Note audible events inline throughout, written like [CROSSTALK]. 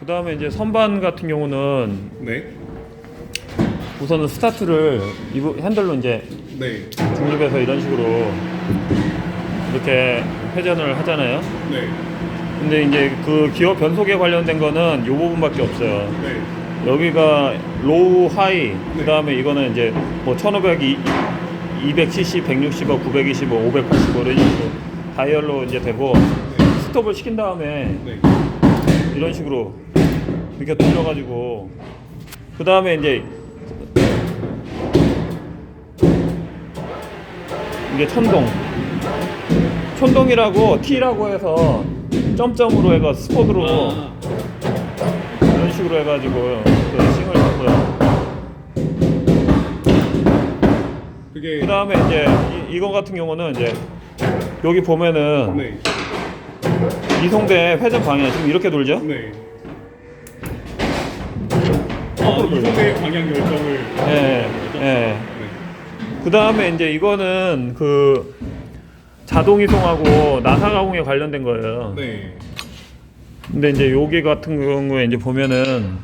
그 다음에 이제 선반 같은 경우는 네. 우선은 스타트를 이 부- 핸들로 이제 네. 중립해서 이런 식으로 이렇게 회전을 하잖아요. 네. 근데 이제 그 기어 변속에 관련된 거는 이 부분밖에 없어요. 네. 여기가 로우 하이 네. 그다음에 이거는 이제 뭐 1500, 200cc, 165, 925, 585 이런 식으로 다이얼로 이제 되고 스톱을 시킨 다음에 네. 이런 식으로 이렇게 돌려가지고 그 다음에 이제 이게 천동 천동이라고 T라고 해서 점점으로 해가 스포드로 아, 이런 식으로 해가지고 그 싱을 잡고요. 그게 그 다음에 이제 이, 이거 같은 경우는 이제 여기 보면은 네. 이송대 회전 방향 지금 이렇게 돌죠? 네. 아, 이동의 방향 결정을 예, 예. 네. 그 다음에 이제 이거는 그 자동 이송하고 나사 가공에 관련된 거예요. 네. 근데 이제 여기 같은 경우에 이제 보면은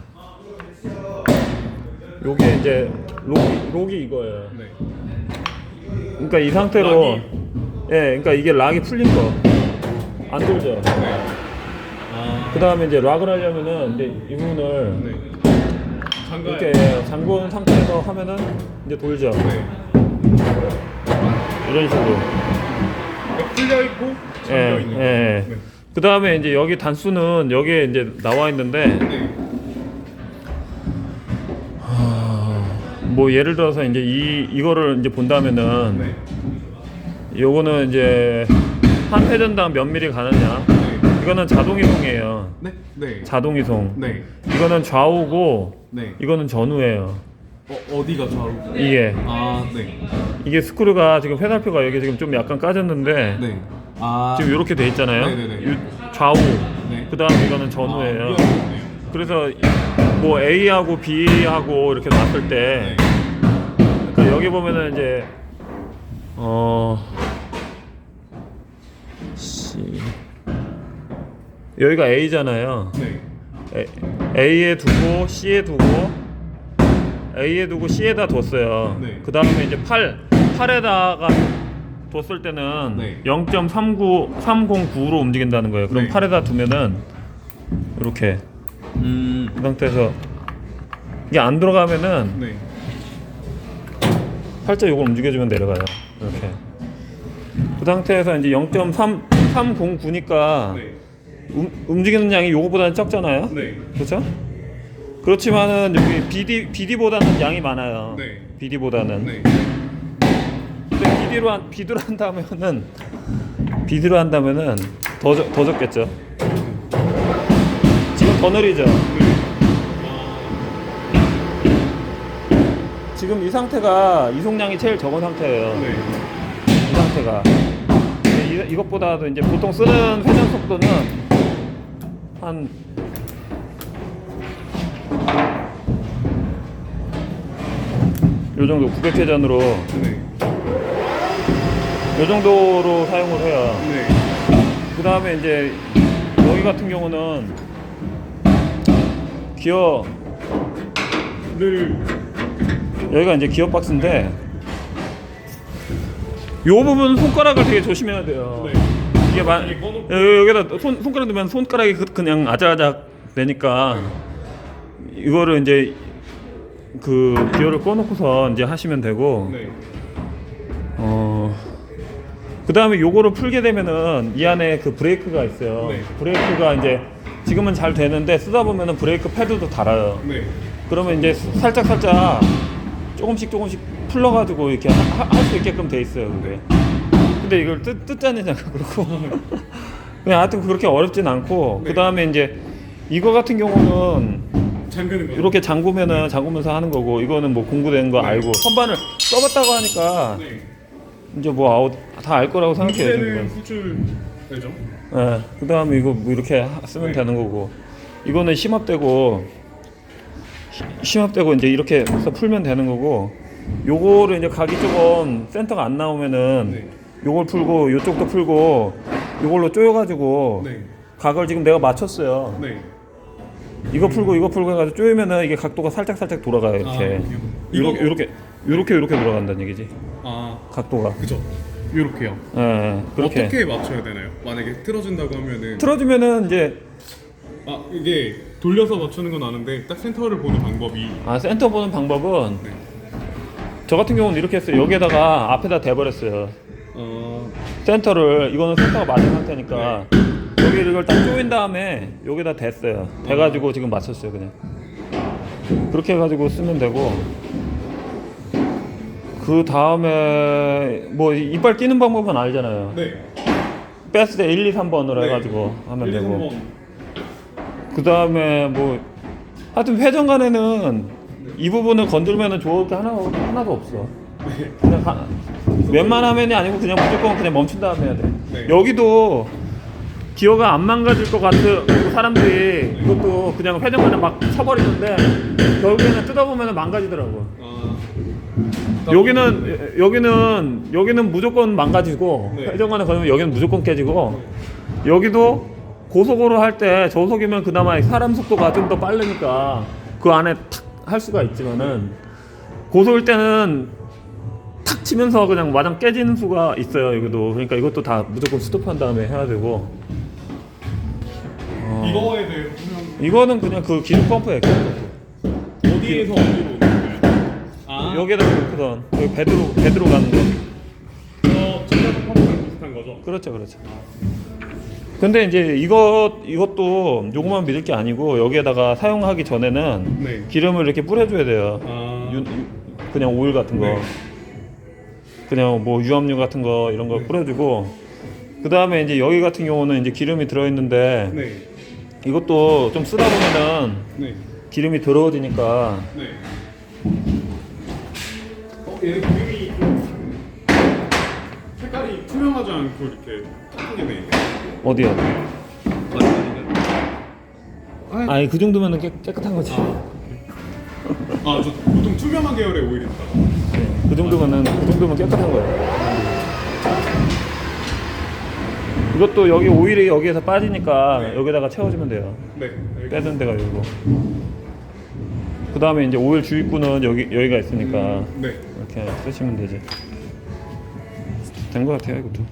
요게 이제 록이, 록이 이거예요. 네. 그러니까 이 상태로 락이? 예, 그러니까 이게 락이 풀린 거. 안 돌죠. 네. 아. 그 다음에 이제 락을 하려면은 이제 이 부분을 네. 장가요. 이렇게 잠궈 상태에서 하면은 이제 돌죠. 네. 이런 식으로. 그러니까 풀려 있고 잠겨 예, 있는. 예. 거. 그 다음에 이제 여기 단수는 여기에 이제 나와 있는데 네. 네. 뭐 예를 들어서 이제 이 이거를 이제 본다면은 네. 요거는 이제 한 회전당 몇 미리 가느냐. 네. 이거는 자동 이송이에요. 네. 네. 자동 이송. 네. 이거는 좌우고 네. 이거는 전후예요. 어, 어디가 좌우? 이게 아, 네. 이게 스크류가 지금 페달표가 여기 지금 좀 약간 까졌는데 네. 아. 지금 이렇게 돼 있잖아요. 네네네. 요- 좌우. 네. 그 다음에 이거는 전후예요. 아. 그래서 이- 뭐 A하고 B하고 이렇게 놨을 때 네. 그러니까 여기 보면은 이제 어 여기가 A잖아요. 네. A, A에 두고 C에 두고 A에 두고 C에다 뒀어요. 네. 그 다음에 이제 8 8에다가 뒀을 때는 네. 0.39 309로 움직인다는 거예요. 그럼 네. 8에다 두면은 이렇게 음. 이 상태에서 이게 안 들어가면은 네. 살짝 이걸 움직여주면 내려가요. 이렇게. 그 상태에서 이제 0.309니까 네. 음, 움직이는 양이 요거보다는 적잖아요. 네. 그렇죠? 그렇지만은 여기 BD BD보다는 양이 많아요. 네. BD보다는. 네. 근데 BD로 한 BD로 한다면은 BD로 한다면은 더, 적- 더 적겠죠. 지금 더 느리죠. 지금 이 상태가 이송량이 제일 적은 상태예요. 네. 이 상태가. 이, 이것보다도 이제 보통 쓰는 회전 속도는 한 요 정도 900회전으로 네. 요 정도로 사용을 해요. 네. 그 다음에 이제 여기 같은 경우는 기어 늘 여기가 이제 기어 박스인데 요 부분 손가락을 되게 조심해야 돼요. 네. 이게 여- 여기다 손 손가락 넣으면 손가락이 그- 그냥 아작아작 되니까 이거를 이제 그 기어를 꺼놓고서 이제 하시면 되고 네. 어. 그 다음에 요거를 풀게 되면은 이 안에 그 브레이크가 있어요. 네. 브레이크가 이제 지금은 잘 되는데 쓰다 보면은 브레이크 패드도 달아요. 네. 그러면 이제 살짝 살짝 조금씩 조금씩 풀러가지고 이렇게 할 수 있게끔 돼 있어요. 그게. 근데 이걸 뜯, 뜯자니까 그렇고 [LAUGHS] 그냥 하여튼 그렇게 어렵진 않고 네. 그 다음에 이제 이거 같은 경우는 잠그는 거. 이렇게 잠그면은 잠그면서 하는 거고 이거는 뭐 공구된 거 네. 알고 선반을 써봤다고 하니까 네. 이제 뭐 아웃 다 알 거라고 생각해요. 후출 되죠. 예. 그 다음에 이거 뭐 이렇게 하- 쓰면 네. 되는 거고 이거는 심압되고 시- 심압되고 이제 이렇게 해서 풀면 되는 거고 요거를 이제 각이 조금 센터가 안 나오면은 네. 요걸 풀고 요쪽도 풀고 요걸로 조여가지고 네. 각을 지금 내가 맞췄어요. 네. 이거 풀고 이거 풀고 해가지고 조이면은 이게 각도가 살짝 살짝 돌아가요 이렇게. 아, 이렇게 이렇게 이렇게 이렇게 돌아간다는 얘기지. 아 각도가. 그죠. 이렇게요. 예, 예, 그렇게. 어떻게 맞춰야 되나요? 만약에 틀어준다고 하면은 틀어주면은 이제 아 이게 돌려서 맞추는 건 아는데 딱 센터를 보는 방법이 아 센터 보는 방법은 네. 저 같은 경우는 이렇게 했어요. 여기에다가 앞에다 대버렸어요. 어 센터를 이거는 센터가 맞은 상태니까 여기 이걸 딱 조인 다음에 여기다 댔어요. 대가지고 지금 맞췄어요 그냥. 그렇게 해가지고 쓰면 되고 그 다음에 뭐 이빨 끼는 방법은 알잖아요. 네. 뺐을 때 1, 2, 3번으로 네. 해가지고 하면 1, 2, 되고 3번. 그 다음에 뭐 하여튼 회전간에는 이 부분을 건들면은 좋을 게 하나, 하나도 없어. 그냥 가, 웬만하면이 아니고 그냥 무조건 그냥 멈춘 다음에 해야 돼. 네. 여기도 기어가 안 망가질 것 같은 사람들이 이것도 그냥 회전간에 막 쳐버리는데 결국에는 뜯어보면 망가지더라고. 아 여기는 여기는 여기는 무조건 망가지고 네. 회전간에 걸리면 여기는 무조건 깨지고 여기도 고속으로 할 때 저속이면 그나마 사람 속도가 좀 더 빠르니까 그 안에 탁 할 수가 있지만은 고속일 때는 탁 치면서 그냥 마당 깨지는 수가 있어요 여기도 그러니까 이것도 다 무조건 스톱한 다음에 해야 되고 어, 이거에 대해서 설명 이거는 그냥 그 기름 펌프예요 기름 펌프. 어디에서 어디로 오는 거예요? 아 여기에다 놓고선 여기 배드로 배드로 가는 거어 전자석 펌프랑 비슷한 거죠? 그렇죠, 그렇죠. 근데 이제 이것 이것도 요거만 믿을 게 아니고 여기에다가 사용하기 전에는 네. 기름을 이렇게 뿌려줘야 돼요. 아 유, 유- 그냥 오일 같은 거, 네. 그냥 뭐 유압류 같은 거 이런 거 네. 뿌려주고 그 다음에 이제 여기 같은 경우는 이제 기름이 들어있는데 네. 이것도 좀 쓰다 보면은 네. 기름이 더러워지니까 네. 어, 얘는 기름이 좀 색깔이 투명하지 않고 이렇게 탁하게 돼 있네. 어디요? 아니 그 정도면은 깨, 깨끗한 거지. 아, 저 보통 투명한 계열의. 네, 그 정도면은 그 정도면 깨끗한 거예요. 이것도 여기 오일이 여기에서 빠지니까 네. 여기다가 채워주면 돼요. 네. 빼는 데가 여기고. 그 다음에 이제 오일 주입구는 여기 여기가 있으니까 네. 이렇게 쓰시면 되지. 된거 같아요 이것도.